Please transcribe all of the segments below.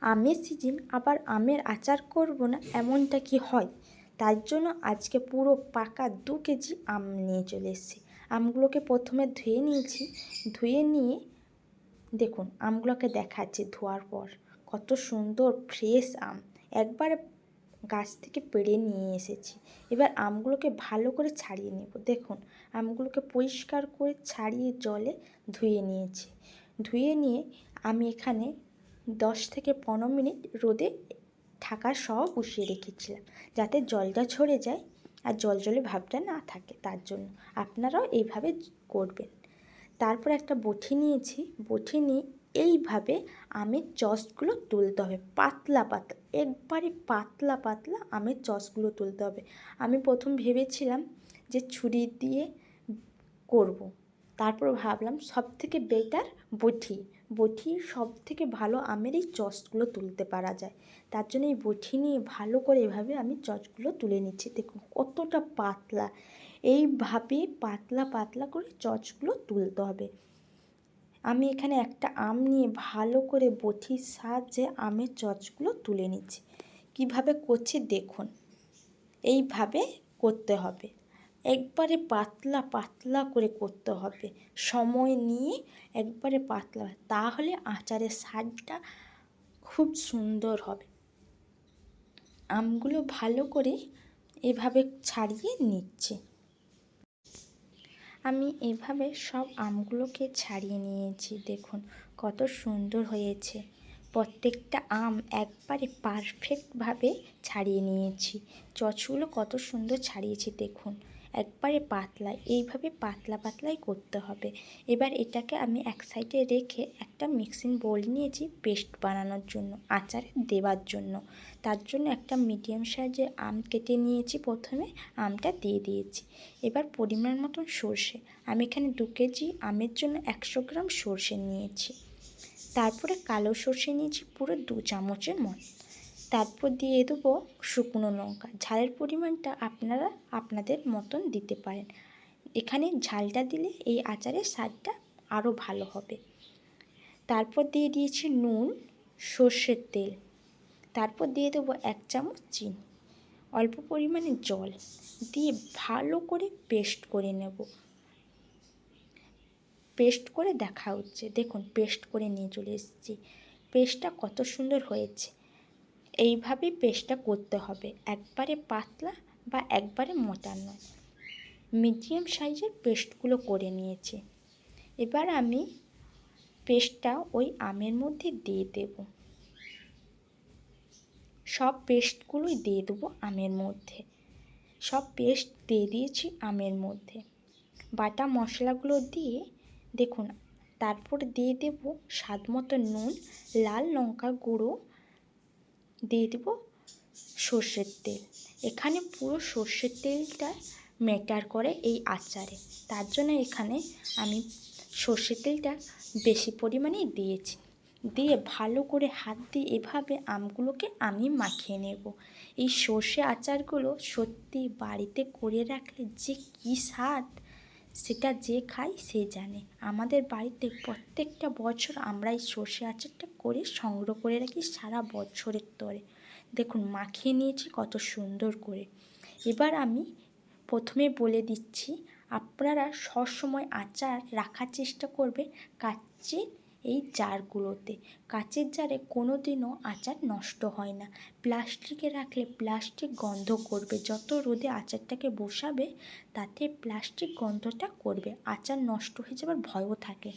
আমের সিজন আবার আমের আচার করব না এমনটা কি হয়? তার জন্য আজকে পুরো পাকা দু কেজি আম নিয়ে চলে এসেছি। আমগুলোকে প্রথমে ধুয়ে নিয়েছি। ধুয়ে নিয়ে দেখুন, আমগুলোকে দেখাচ্ছি ধোয়ার পর। কত সুন্দর ফ্রেশ আম। একবারে গাছ থেকে পেড়ে নিয়ে এসেছি। এবার আমগুলোকে ভালো করে ছাড়িয়ে নেব। দেখুন, আমগুলোকে পরিষ্কার করে ছাড়িয়ে জলে ধুয়ে নিয়েছি। ধুয়ে নিয়ে আমি এখানে দশ থেকে পনেরো মিনিট রোদে ঢাকা সহ বসিয়ে রেখেছিলাম যাতে জলটা ঝরে যায় আর জল জলে ভাবটা না থাকে তার জন্য। আপনারাও এইভাবে করবেন। তারপর একটা বটি নিয়েছি। বটি নিয়ে এইভাবে আমের চসগুলো তুলতে হবে। পাতলা পাতলা, একবারে পাতলা পাতলা আমের চসগুলো তুলতে হবে। আমি প্রথম ভেবেছিলাম যে ছুরি দিয়ে করব। তারপর ভাবলাম সব থেকে বেটার বটি বটি সব থেকে ভালো আমের এই চসগুলো তুলতে পারা যায়। তার জন্য এই বটি নিয়ে ভালো করে এভাবে আমি চচগুলো তুলে নিচ্ছি। দেখুন কতটা পাতলা। এইভাবে পাতলা পাতলা করে চচগুলো তুলতে হবে। আমি এখানে একটা আম নিয়ে ভালো করে বটির সাহায্যে আমের চচগুলো তুলে নিচ্ছি। কীভাবে করছি দেখুন। এইভাবে করতে হবে। একবারে পাতলা পাতলা করে করতে হবে। সময় নিয়ে একবারে পাতলা তাহলে আচারের স্বাদটা খুব সুন্দর হবে। আমগুলো ভালো করে এভাবে ছাড়িয়ে নিচ্ছে। আমি এভাবে সব আমগুলোকে ছাড়িয়ে নিয়েছি। দেখুন কত সুন্দর হয়েছে। প্রত্যেকটা আম একবারে পারফেক্টভাবে ছাড়িয়ে নিয়েছি। চচগুলো কত সুন্দর ছাড়িয়েছি, দেখুন। একবারে পাতলা, এইভাবে পাতলা পাতলাই করতে হবে। এবার এটাকে আমি এক সাইডে রেখে একটা মিক্সিং বোল নিয়েছি পেস্ট বানানোর জন্য, আচারে দেওয়ার জন্য। তার জন্য একটা মিডিয়াম সাইজে আম কেটে নিয়েছি প্রথমে, আমটা দিয়ে দিয়েছি। এবার পরিমাণ মতন সর্ষে, আমি এখানে দু কেজি আমের জন্য একশো গ্রাম সর্ষে নিয়েছি। তারপরে কালো সর্ষে নিয়েছি পুরো দু চামচের মতো। তারপর দিয়ে দেবো শুকনো লঙ্কা। ঝালের পরিমাণটা আপনারা আপনাদের মতন দিতে পারেন। এখানে ঝালটা দিলে এই আচারের স্বাদটা আরও ভালো হবে। তারপর দিয়ে দিয়েছি নুন, সর্ষের তেল। তারপর দিয়ে দেবো এক চামচ চিনি। অল্প পরিমাণে জল দিয়ে ভালো করে পেস্ট করে নেব। পেস্ট করে দেখা হচ্ছে। দেখুন, পেস্ট করে নিয়ে চলে এসেছি। পেস্টটা কত সুন্দর হয়েছে। এইভাবেই পেস্টটা করতে হবে। একবারে পাতলা বা একবারে মোটা নয়। মিডিয়াম সাইজের পেস্টগুলো করে নিয়েছি। এবার আমি পেস্টটা ওই আমের মধ্যে দিয়ে দেব। সব পেস্টগুলোই দিয়ে দেবো আমের মধ্যে। সব পেস্ট দিয়ে দিয়েছি আমের মধ্যে। বাটা মশলাগুলো দিয়ে দেখুন, তারপর দিয়ে দেব স্বাদ মতো নুন, লাল লঙ্কা গুঁড়ো দিয়ে দেবো সর্ষের তেল। এখানে পুরো সর্ষের তেলটা ম্যাটার করে এই আচারে। তার জন্য এখানে আমি সর্ষের তেলটা বেশি পরিমাণেই দিয়েছি। দিয়ে ভালো করে হাত দিয়ে এভাবে আমগুলোকে আমি মাখিয়ে নেব। এই সর্ষে আচারগুলো সত্যি বাড়িতে করে রাখলে যে কী স্বাদ! সেটা যে খায় সে জানে। আমাদের বাড়িতে প্রত্যেকটা বছর আমরা এই সর্ষে আচারটা করে সংগ্রহ করে রাখি সারা বছরের তরে। দেখুন, মাখিয়ে নিয়েছি কত সুন্দর করে। এবার আমি প্রথমে বলে দিচ্ছি, আপনারা সবসময় আচার রাখার চেষ্টা করবে কাচের এই জারগুলোতে। কাচের জারে কোনো দিনও আচার নষ্ট হয় না। প্লাস্টিকে রাখলে প্লাস্টিক গন্ধ করবে। যত রোদে আচারটাকে বসাবে, তাতে প্লাস্টিক গন্ধটা করবে। আচার নষ্ট হয়ে যাবার ভয়ও থাকে।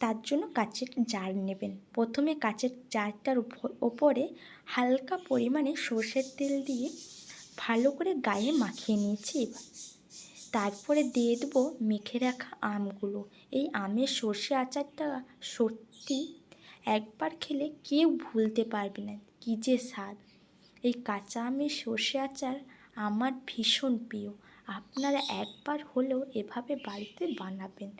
তার জন্য কাচের জার নেবেন। প্রথমে কাচের জারটার ওপরে হালকা পরিমাণে সর্ষের তেল দিয়ে ভালো করে গায়ে মাখিয়ে নিয়েছি এবার। তারপরে দিয়ে দেবো মেখে রাখা আমগুলো। এই আমের সর্ষে আচারটা সত্যি একবার খেলে কেউ ভুলতে পারবে না, কী যে স্বাদ। এই কাঁচা আমের সর্ষে আচার আমার ভীষণ প্রিয়। আপনারা একবার হলেও এভাবে বাড়িতে বানাবেন,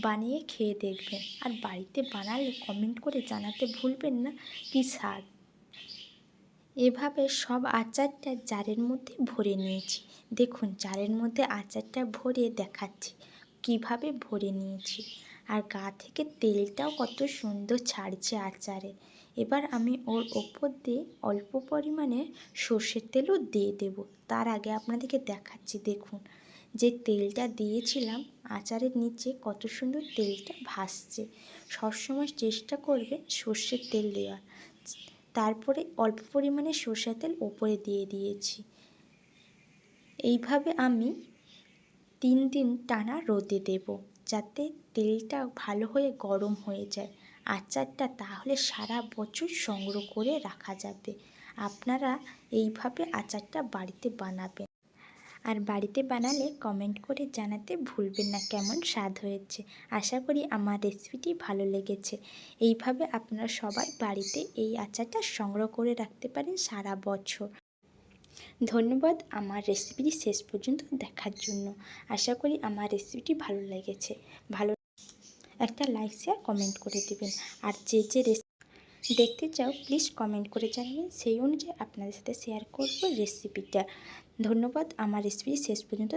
বানিয়ে খেয়ে দেখবেন। আর বাড়িতে বানালে কমেন্ট করে জানাতে ভুলবেন না, কী স্বাদ। এভাবে সব আচারটা জারের মধ্যে ভরে নিয়েছি। দেখুন, জারের মধ্যে আচারটা ভরে দেখাচ্ছি। কীভাবে ভরে নিয়েছি? আর গা থেকে তেলটাও কত সুন্দর ছাড়ছে আচারে। এবার আমি ওর ওপর দিয়ে অল্প পরিমাণে সর্ষের তেলও দিয়ে দেব। তার আগে আপনাদেরকে দেখাচ্ছি, দেখুন। যে তেলটা দিয়েছিলাম, আচারের নিচে কত সুন্দর তেলটা ভাসছে। সবসময় চেষ্টা করবে সর্ষের তেল দেওয়ার। তারপরে অল্প পরিমাণে সর্ষের তেল ওপরে দিয়ে দিয়েছি। এইভাবে আমি তিন দিন টানা রোদে দেব, যাতে তেলটা ভালো হয়ে গরম হয়ে যায়। আচারটা তাহলে সারা বছর সংগ্রহ করে রাখা যাবে। আপনারা এইভাবে আচারটা বাড়িতে বানাবেন। আর বাড়িতে বানালে কমেন্ট করে জানাতে ভুলবেন না কেমন স্বাদ হয়েছে। আশা করি আমার রেসিপিটি ভালো লেগেছে। এইভাবে আপনারা সবাই বাড়িতে এই আচারটা সংগ্রহ করে রাখতে পারেন সারা বছর। ধন্যবাদ আমার রেসিপিটি শেষ পর্যন্ত দেখার জন্য। আশা করি আমার রেসিপিটি ভালো লেগেছে। ভালো একটা লাইক শেয়ার কমেন্ট করে দেবেন। আর যে যে রেসিপি দেখতে চাও প্লিজ কমেন্ট করে জানাবেন। সেই অনুযায়ী আপনাদের সাথে শেয়ার করব রেসিপিটা ধন্যবাদ। আমার রেসিপি শেষ পর্যন্ত